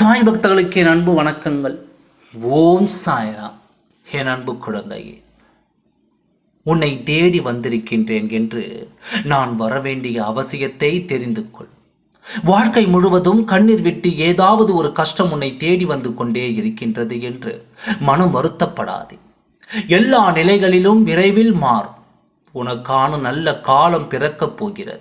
சாய் பக்தர்களுக்கு என் அன்பு வணக்கங்கள். ஓம் சாய்ராம். என் அன்பு குழந்தையே உன்னை தேடி வந்திருக்கின்றேன் என்று நான் வரவேண்டிய அவசியத்தை தெரிந்து கொள். வாழ்க்கை முழுவதும் கண்ணீர் விட்டு ஏதாவது ஒரு கஷ்டம் உன்னை தேடி வந்து கொண்டே இருக்கின்றது என்று மனம் வருத்தப்படாதே. எல்லா நிலைகளிலும் விரைவில் மாறும். உனக்கான நல்ல காலம் பிறக்கப் போகிறது.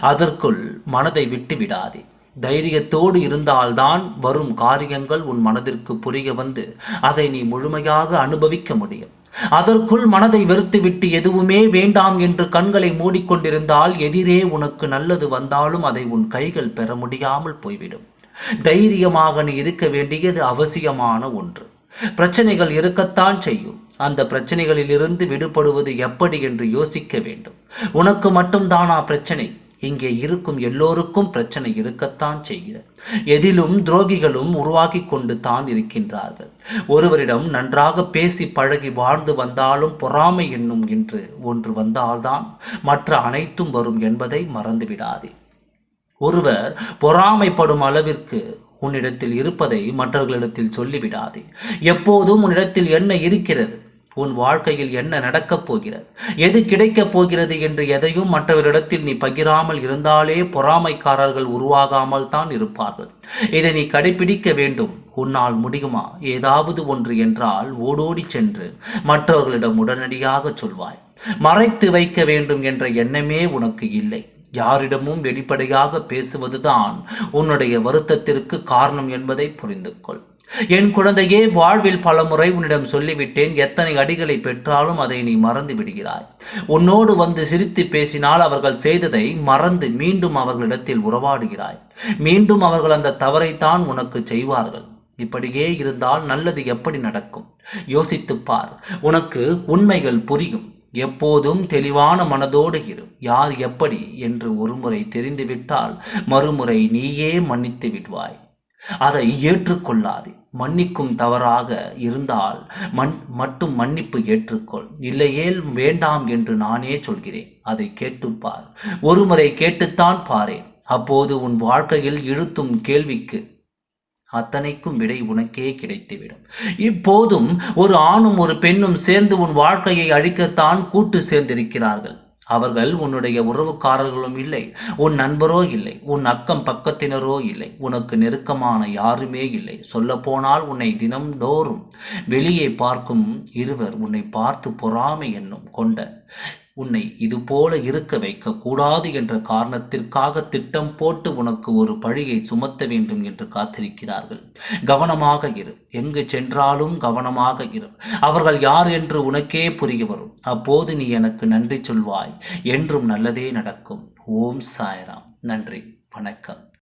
அதற்குள் மனதை விட்டு விடாதே. தைரியத்தோடு இருந்தால்தான் வரும் காரியங்கள் உன் மனதிற்கு புரிய வந்து அதை நீ முழுமையாக அனுபவிக்க முடியும். அதற்குள் மனதை வெறுத்துவிட்டு எதுவுமே வேண்டாம் என்று கண்களை மூடிக்கொண்டிருந்தால் எதிரே உனக்கு நல்லது வந்தாலும் அதை உன் கைகள் பெற முடியாமல் போய்விடும். தைரியமாக நீ இருக்க வேண்டியது அவசியமான ஒன்று. பிரச்சனைகள் இருக்கத்தான் செய்யும். அந்த பிரச்சனைகளிலிருந்து விடுபடுவது எப்படி என்று யோசிக்க வேண்டும். உனக்கு மட்டும்தானா பிரச்சனை? இங்கே இருக்கும் எல்லோருக்கும் பிரச்சனை இருக்கத்தான் செய்கிறது. எதிலும் துரோகிகளும் உருவாக்கி கொண்டு தான் இருக்கின்றார்கள். ஒருவரிடம் நன்றாக பேசி பழகி வாழ்ந்து வந்தாலும் பொறாமை என்னும் என்று ஒன்று வந்தால்தான் மற்ற அனைத்தும் வரும் என்பதை மறந்துவிடாதே. ஒருவர் பொறாமைப்படும் அளவிற்கு உன்னிடத்தில் இருப்பதை மற்றவர்களிடத்தில் சொல்லிவிடாதே. எப்போதும் உன்னிடத்தில் என்ன இருக்கிறது? உன் வாழ்க்கையில் என்ன நடக்கப் போகிறது? எது கிடைக்கப் போகிறது என்று எதையும் மற்றவரிடத்தில் நீ பகிராமல் இருந்தாலே பொறாமைக்காரர்கள் உருவாகாமல் தான் இருப்பார்கள். இதை நீ கடைபிடிக்க வேண்டும். உன்னால் முடியுமா? ஏதாவது ஒன்று என்றால் ஓடோடி சென்று மற்றவர்களிடம் உடனடியாக சொல்வாய். மறைத்து வைக்க வேண்டும் என்ற எண்ணமே உனக்கு இல்லை. யாரிடமும் வெளிப்படையாக பேசுவதுதான் உன்னுடைய வருத்தத்திற்கு காரணம் என்பதை புரிந்து கொள் என் குழந்தையே வாழ்வில் பல முறை உன்னிடம் சொல்லிவிட்டேன். எத்தனை அடிகளை பெற்றாலும் அதை நீ மறந்து விடுகிறாய். உன்னோடு வந்து சிரித்து பேசினால் அவர்கள் செய்ததை மறந்து மீண்டும் அவர்களிடத்தில் உறவாடுகிறாய். மீண்டும் அவர்கள் அந்த தவறைத்தான் உனக்கு செய்வார்கள். இப்படியே இருந்தால் நல்லது எப்படி நடக்கும்? யோசித்துப் பார். உனக்கு உண்மைகள் புரியும். எப்போதும் தெளிவான மனதோடு இரு. யார் எப்படி என்று ஒருமுறை தெரிந்துவிட்டால் மறுமுறை நீயே மன்னித்து விடுவாய். அதை ஏற்றுக்கொள்ளாதே. மன்னிக்கும் தவறாக இருந்தால் மண் மட்டும் மன்னிப்பு ஏற்றுக்கொள். இல்லையேல் வேண்டாம் என்று நானே சொல்கிறேன். அதை கேட்டுப்பார் ஒருமுறை கேட்டுத்தான் பாரேன். அப்போது உன் வாழ்க்கையில் இழுத்தும் கேள்விக்கு அத்தனைக்கும் விடை உனக்கே கிடைத்துவிடும். இப்போதும் ஒரு ஆணும் ஒரு பெண்ணும் சேர்ந்து உன் வாழ்க்கையை அழிக்கத்தான் கூட்டு சேர்ந்திருக்கிறார்கள். அவர்கள் உன்னுடைய உறவுக்காரர்களும் இல்லை. உன் நண்பரோ இல்லை. உன் அக்கம் பக்கத்தினரோ இல்லை. உனக்கு நெருக்கமான யாருமே இல்லை. சொல்லப்போனால் உன்னை தினம்தோறும் வெளியே பார்க்கும் இருவர் உன்னை பார்த்து பொறாமை என்னும் கொண்ட உன்னை இதுபோல இருக்க வைக்க கூடாது என்ற காரணத்திற்காக திட்டம் போட்டு உனக்கு ஒரு பழியை சுமத்த வேண்டும் என்று காத்திருக்கிறார்கள். கவனமாக இரு. எங்கு சென்றாலும் கவனமாக இரு. அவர்கள் யார் என்று உனக்கே புரிய வரும். அப்போது நீ எனக்கு நன்றி சொல்வாய். என்றும் நல்லதே நடக்கும். ஓம் சாய்ராம். நன்றி. வணக்கம்.